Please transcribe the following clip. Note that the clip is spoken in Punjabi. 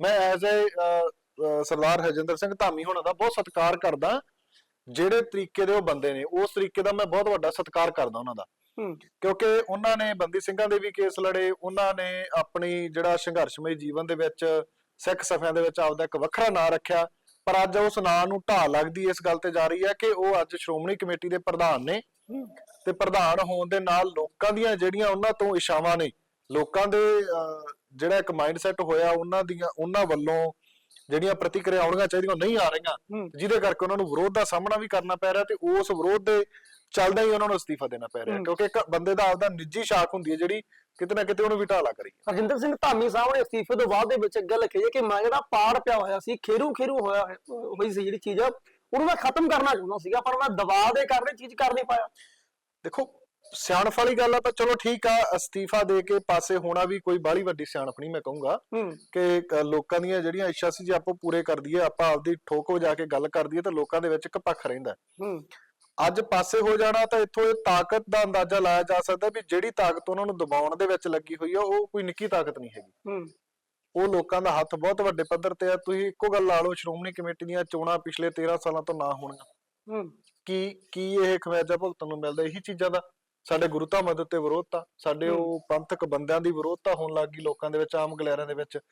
ਮੈਂ ਐਜ਼ ਅ ਸਰਦਾਰ ਹਰਜਿੰਦਰ ਸਿੰਘ ਧਾਮੀ ਹੋਣਾ ਦਾ ਬਹੁਤ ਸਤਿਕਾਰ ਕਰਦਾ ਜਿਹੜੇ ਤਰੀਕੇ ਦੇ ਉਹ ਬੰਦੇ ਨੇ ਉਸ ਤਰੀਕੇ ਦਾ ਮੈਂ ਬਹੁਤ ਵੱਡਾ ਸਤਿਕਾਰ ਕਰਦਾ ਉਹਨਾਂ ਦਾ। ਕਿਉਂਕਿ ਉਹਨਾਂ ਨੇ ਬੰਦੀ ਸਿੰਘਾਂ ਦੇ ਵੀ ਕੇਸ ਲੜੇ ਉਹਨਾਂ ਨੇ ਆਪਣੀ ਜਿਹੜਾ ਸੰਘਰਸ਼ਮਈ ਜੀਵਨ ਦੇ ਵਿੱਚ ਸਿੱਖ ਸਫਿਆਂ ਦੇ ਵਿੱਚ ਆਪਦਾ ਇੱਕ ਵੱਖਰਾ ਨਾਂ ਰੱਖਿਆ ਪਰ ਅੱਜ ਉਸ ਨਾਂ ਨੂੰ ਢਾਹ ਲੱਗਦੀ ਇਸ ਗੱਲ ਤੇ ਜਾ ਰਹੀ ਹੈ ਕਿ ਉਹ ਅੱਜ ਸ਼੍ਰੋਮਣੀ ਕਮੇਟੀ ਦੇ ਪ੍ਰਧਾਨ ਨੇ। ਤੇ ਪ੍ਰਧਾਨ ਹੋਣ ਦੇ ਨਾਲ ਲੋਕਾਂ ਦੀਆਂ ਜਿਹੜੀਆਂ ਉਹਨਾਂ ਤੋਂ ਇਸ਼ਾਵਾਂ ਨੇ ਲੋਕਾਂ ਦੇ ਜਿਹੜਾ ਇੱਕ ਮਾਈਂਡਸੈਟ ਹੋਇਆ ਉਹਨਾਂ ਦੀਆਂ ਉਹਨਾਂ ਵੱਲੋਂ ਜਿਹੜੀਆਂ ਪ੍ਰਤੀਕਿਰਿਆ ਆਉਣੀਆਂ ਚਾਹੀਦੀਆਂ ਉਹ ਨਹੀਂ ਆ ਰਹੀਆਂ। ਜਿਹਦੇ ਕਰਕੇ ਉਹਨਾਂ ਨੂੰ ਵਿਰੋਧ ਦਾ ਸਾਹਮਣਾ ਵੀ ਕਰਨਾ ਪੈ ਰਿਹਾ ਤੇ ਉਸ ਵਿਰੋਧ ਦੇ ਚੱਲਦਾ ਹੀ ਉਹਨਾਂ ਨੂੰ ਅਸਤੀਫਾ ਦੇਣਾ ਪੈ ਰਿਹਾ। ਕਿਉਂਕਿ ਇੱਕ ਬੰਦੇ ਦਾ ਆਪਦਾ ਨਿੱਜੀ ਸ਼ਾਖ ਹੁੰਦੀ ਹੈ ਜਿਹੜੀ ਕਿਤੇ ਨਾ ਕਿਤੇ ਉਹਨੂੰ ਵੀ ਢਾਲਾ ਕਰੀ ਹਰਜਿੰਦਰ ਸਿੰਘ ਧਾਮੀ ਸਾਹਿਬ ਨੇ ਅਸਤੀਫੇ ਤੋਂ ਬਾਅਦ ਦੇ ਵਿੱਚ ਗੱਲ ਕਹੀ ਹੈ ਕਿ ਮੈਂ ਜਿਹੜਾ ਪਾੜ ਪਿਆ ਹੋਇਆ ਸੀ ਖੇਰੂ ਖੇਰੂ ਹੋਇਆ ਹੋਈ ਸੀ ਜਿਹੜੀ ਚੀਜ਼ ਉਹਨੂੰ ਮੈਂ ਖਤਮ ਕਰਨਾ ਚਾਹੁੰਦਾ ਸੀਗਾ ਪਰ ਮੈਂ ਦਬਾਅ ਦੇ ਕਾਰਨ ਚੀਜ਼ ਕਰ ਨਹੀਂ ਪਾਇਆ ਦੇਖੋ ਸਿਆਣਪ ਵਾਲੀ ਗੱਲ ਆ ਤਾਂ ਚਲੋ ਠੀਕ ਆ ਅਸਤੀਫਾ ਦੇ ਕੇ ਪਾਸੇ ਹੋਣਾ ਵੀ ਕੋਈ ਬਾਹਲੀ ਵੱਡੀ ਸਿਆਣਪ ਨਹੀਂ ਮੈਂ ਕਹੂੰਗਾ ਹੂੰ। ਕਿ ਕ- ਲੋਕਾਂ ਦੀਆਂ ਜਿਹੜੀਆਂ ਇੱਛਾ ਸੀ ਜੇ ਆਪਾਂ ਪੂਰੇ ਕਰ ਦਈਏ ਆਪਾਂ ਆਪਦੀ ਠੋਕ ਵਜਾ ਕੇ ਗੱਲ ਕਰ ਦਈਏ ਤਾਂ ਲੋਕਾਂ ਦੇ ਵਿੱਚ ਇੱਕ ਪੱਖ ਰਹਿੰਦਾ। ਹੈ। ਹੂੰ ਅੱਜ ਪਾਸੇ ਹੋ ਜਾਣਾ ਤਾਂ ਇੱਥੋਂ ਇਹ ਤਾਕਤ ਦਾ ਅੰਦਾਜ਼ਾ ਲਾਇਆ ਜਾ ਸਕਦਾ ਵੀ ਜਿਹੜੀ ਤਾਕਤ ਉਹਨਾਂ ਨੂੰ ਦਬਾਉਣ ਦੇ ਵਿੱਚ ਲੱਗੀ ਹੋਈ ਆ ਉਹ ਕੋਈ ਨਿੱਕੀ ਤਾਕਤ ਨਹੀਂ ਹੈਗੀ। ਹੂੰ। ਉਹ ਲੋਕਾਂ ਦਾ ਹੱਥ ਬਹੁਤ ਵੱਡੇ ਪੱਧਰ ਤੇ ਆ ਤੁਸੀਂ ਇੱਕੋ ਗੱਲ ਲਾ ਲਓ ਸ਼੍ਰੋਮਣੀ ਕਮੇਟੀ ਦੀਆਂ ਚੋਣਾਂ ਪਿਛਲੇ 13 ਸਾਲਾਂ ਤੋਂ ਨਾ ਹੋਣੀਆਂ। ਹੂੰ। ਕੀ ਕੀ ਇਹ ਖਮਿਆਜਾ ਭੁਗਤਣ ਨੂੰ ਮਿਲਦਾ ਇਹੀ ਚੀਜ਼ਾਂ ਦਾ? ਸਾਡੇ ਗੁਰੂ ਧਾਮਾਂ ਦੇ ਉੱਤੇ ਵਿਰੋਧਤਾ ਸਾਡੇ ਉਹ ਪੰਥਕ ਬੰਦਿਆਂ ਦੀ ਵਿਰੋਧਤਾ ਹੋਣ ਲੱਗ ਗਈ ਲੋਕਾਂ ਦੇ ਵਿੱਚ ਆਮ ਗਲੈਰਾਂ ਦੇ ਵਿੱਚ।